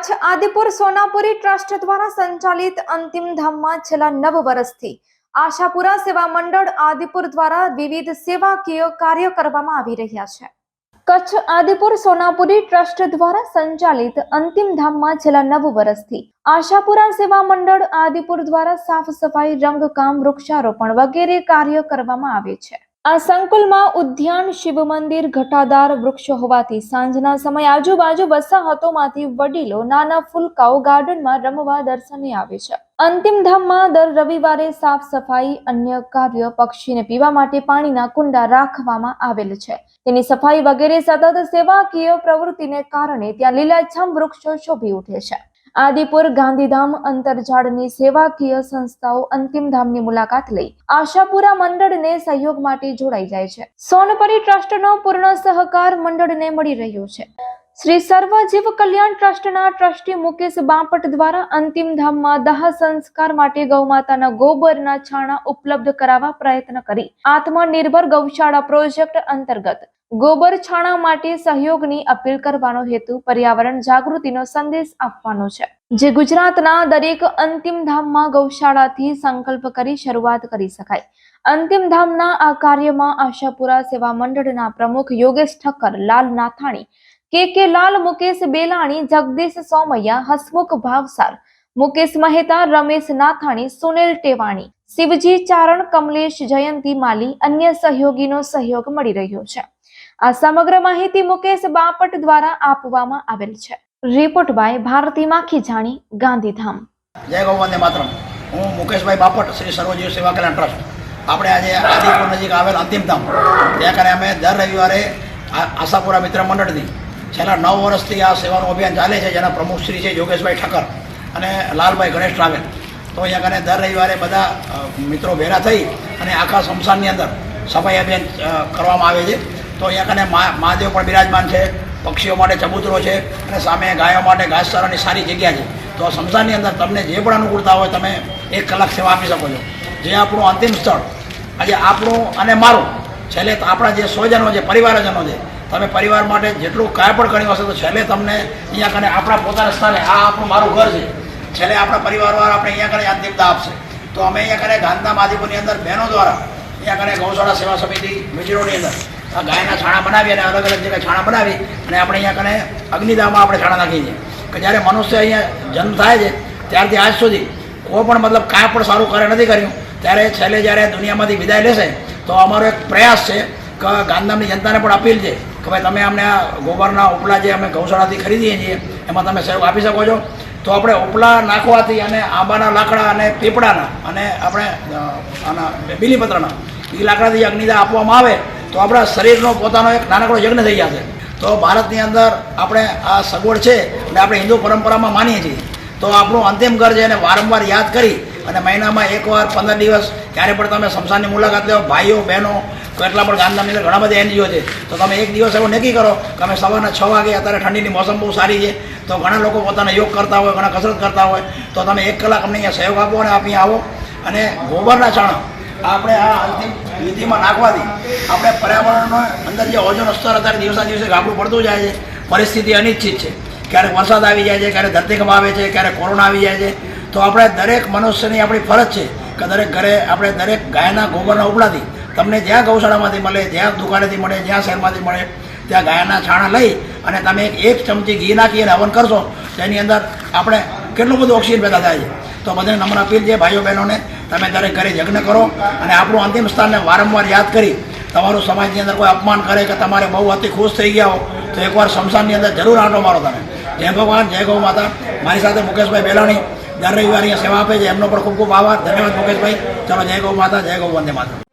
Kutch, Adipur, Sonapuri trust દ્વારા સંચાલિત અંતિમ ધામમાં છેલ્લા નવ વર્ષથી આશાપુરા સેવા મંડળ આદિપુર દ્વારા વિવિધ સેવાકીય કાર્ય કરવામાં આવી રહ્યા છે. કચ્છ, આદિપુર, સોનાપુરી ટ્રસ્ટ દ્વારા સંચાલિત અંતિમ ધામમાં છેલ્લા નવ વર્ષથી આશાપુરા સેવા મંડળ આદિપુર દ્વારા સાફ સફાઈ, રંગકામ, વૃક્ષારોપણ વગેરે કાર્ય કરવામાં આવે છે. આ સંકુલમાં ઉદ્યાન, શિવ મંદિર, ઘટાદાર વૃક્ષો હોવાથી સાંજના સમય આજુબાજુ વસાહતોમાંથી વડીલો નાના ફૂલકાઓ ગાર્ડનમાં રમવા દર્શને આવે છે. અંતિમ ધામમાં દર રવિવારે સાફ સફાઈ, અન્ય કાર્ય પક્ષીને પીવા માટે પાણીના કુંડા રાખવામાં આવેલ છે. તેની સફાઈ વગેરે સતત સેવાકીય પ્રવૃત્તિને કારણે ત્યાં લીલાછમ વૃક્ષો શોભી ઉઠે છે. આદિપુર ગાંધીધામ અંતરજાળની સેવાકીય સંસ્થાઓ અંતિમ ધામની મુલાકાત લઈ આશાપુરા મંડળને સહયોગ માટે જોડાઈ જાય છે. સોનપરી ટ્રસ્ટનો પૂર્ણ સહકાર મંડળને મળી રહ્યો છે. શ્રી સર્વ જીવ કલ્યાણ ટ્રસ્ટના ટ્રસ્ટી મુકેશ બાપટ દ્વારા અંતિમ ધામમાં દાહ સંસ્કાર માટે ગૌમાતાના ગોબરના છાણા ઉપલબ્ધ કરાવવા પ્રયત્ન કરી. આત્મનિર્ભર ગૌશાળા પ્રોજેક્ટ અંતર્ગત ગોબર છાણા માટે સહયોગની અપીલ કરવાનો હેતુ પર્યાવરણ જાગૃતિનો સંદેશ આપવાનો છે. જે ગુજરાતના દરેક અંતિમ ધામમાં ગૌશાળાથી સંકલ્પ કરી શરૂઆત કરી શકાય. અંતિમ ધામના આ કાર્યમાં આશાપુરા સેવા મંડળના પ્રમુખ યોગેશ ઠક્કર, લાલ નાથાણી કે લાલ, મુકેશ બેલાણી, જગદીશ સોમૈયા, હસમુખ ભાવસાર, મુકેશ મહેતા, રમેશ નાથાણી, સુનિલ ટેવાણી, શિવજી ચારણ, કમલેશ જયંતી માલી અન્ય સહયોગીનો સહયોગ મળી રહ્યો છે. આ સમગ્ર માહિતી મુકેશ બાપટ દ્વારા આપવામાં આવેલ છે. Report by Bharati Makhijani Gandhidham. જય ગૌવંદે માતરમ. હું મુકેશભાઈ બાપટ, શ્રી સર્વજીવ સેવા કલ્યાણ ટ્રસ્ટ. આપણે આજે આદિપુર નજીક આવેલ અંતિમધામ. ત્યાં કરે અમે દર રવિવારે આશાપુરા મિત્ર મંડળથી છેલ્લા નવ વર્ષથી આ સેવાનું અભિયાન ચાલે છે, જેના પ્રમુખ શ્રી છે યોગેશભાઈ ઠક્કર અને લાલભાઈ ગણેશ ટ્રાવેલ. તો અહીંયા કને દર રવિવારે બધા મિત્રો ભેગા થઈ અને આખા શમશાનની અંદર સફાઈ અભિયાન કરવામાં આવે છે. તો અહીંયા કને મહાદેવ પણ બિરાજમાન છે, પક્ષીઓ માટે ચબૂતરો છે અને સામે ગાયો માટે ઘાસચારાની સારી જગ્યા છે. તો આ શમશાનની અંદર તમને જે પણ અનુકૂળતા હોય તમે એક કલાક સેવા આપી શકો છો. જે આપણું અંતિમ સ્થળ, આજે આપણું અને મારું, છેલ્લે આપણા જે સ્વજનો છે, પરિવારજનો છે તમે પરિવાર માટે જેટલું કાંઈ પણ કર્યું હશે તો છેલ્લે તમને અહીંયા કને આપણા પોતાના સ્થાને આ આપણું મારું ઘર છે. છેલ્લે આપણા પરિવારવાળા આપણે અહીંયા કને અંતિમતા આપશે. તો અમે અહીંયા કને ગાંધીધામ આદિપુરની અંદર બહેનો દ્વારા અહીંયા કને ગૌશાળા સેવા સમિતિ મિજરોની અંદર આ ગાયના છાણા બનાવી અને અલગ અલગ જગ્યાએ છાણા બનાવી અને આપણે અહીંયા કને અગ્નિદામાં આપણે છાણા નાખીએ છીએ. કે જ્યારે મનુષ્ય અહીંયા જન્મ થાય છે, ત્યારથી આજ સુધી કોઈ પણ મતલબ કાંઈ પણ સારું કાર્ય નથી કર્યું. ત્યારે છેલ્લે જ્યારે દુનિયામાંથી વિદાય લેશે, તો અમારો એક પ્રયાસ છે કે ગાંધીધામની જનતાને પણ અપીલ છે કે ભાઈ તમે અમને આ ગોબરના ઉપલા જે અમે ગૌશાળાથી ખરીદીએ છીએ, એમાં તમે સહયોગ આપી શકો છો. તો આપણે ઉપલા નાખવાથી અને આંબાના લાકડા અને પીપળાના અને આપણે આના બીલીપત્રના, એ લાકડાથી અગ્નિદા આપવામાં આવે, તો આપણા શરીરનો પોતાનો એક નાનકડો યજ્ઞ થઈ જશે. તો ભારતની અંદર આપણે આ સગવડ છે અને આપણે હિન્દુ પરંપરામાં માનીએ છીએ. તો આપણું અંતિમ ઘર છે એને વારંવાર યાદ કરી અને મહિનામાં એકવાર, પંદર દિવસ, ક્યારે પણ તમે શમશાનની મુલાકાત લો, ભાઈઓ, બહેનો કેટલા પણ ગાંધીધામની અંદર ઘણા બધા એનજીઓ છે. તો તમે એક દિવસ એવો નક્કી કરો કે અમે સવારના છ વાગે અત્યારે ઠંડીની મોસમ બહુ સારી છે. તો ઘણા લોકો પોતાના યોગ કરતા હોય, ઘણા કસરત કરતા હોય. તો તમે એક કલાક અમને અહીંયા સહયોગ આપો અને આપી આવો. અને ગોબરના ચણા આપણે આ અંતિમ વિધિમાં નાખવાથી આપણે પર્યાવરણનો અંદર જે ઓઝોન સ્તર અત્યારે દિવસા દિવસે ગાબડું પડતું જાય છે. પરિસ્થિતિ અનિશ્ચિત છે. ક્યારેક વરસાદ આવી જાય છે, ક્યારેક ધરતીકંપ આવે છે, ક્યારેક કોરોના આવી જાય છે. તો આપણે દરેક મનુષ્યની આપણી ફરજ છે કે દરેક ઘરે આપણે દરેક ગાયના ગોબરના ઉપલાથી તમને જ્યાં ગૌશાળામાંથી મળે, જ્યાં દુકાનેથી મળે, જ્યાં શહેરમાંથી મળે, ત્યાં ગાયના છાણા લઈ અને તમે એક ચમચી ઘી નાખી અને હવન કરશો, તેની અંદર આપણે કેટલું બધું ઓક્સિજન પેદા થાય છે. તો બધાને નમ્ર અપીલ છે, ભાઈઓ બહેનોને, તમે દરેક ઘરે યજ્ઞ કરો અને આપણું અંતિમ સ્થાનને વારંવાર યાદ કરી. તમારું સમાજની અંદર કોઈ અપમાન કરે કે તમારે બહુ અતિ ખુશ થઈ ગયા હો, તો એકવાર શમશાનની અંદર જરૂર આંટો મારો તમે. જય ભગવાન, જય ગૌ માતા. મારી સાથે મુકેશભાઈ બેલાણી દર રવિવારે સેવા આપે છે. એમનો પણ ખૂબ ખૂબ આભાર. ધન્યવાદ મુકેશભાઈ. ચલો, જય ગૌ માતા, જય ગૌ વંદે માતા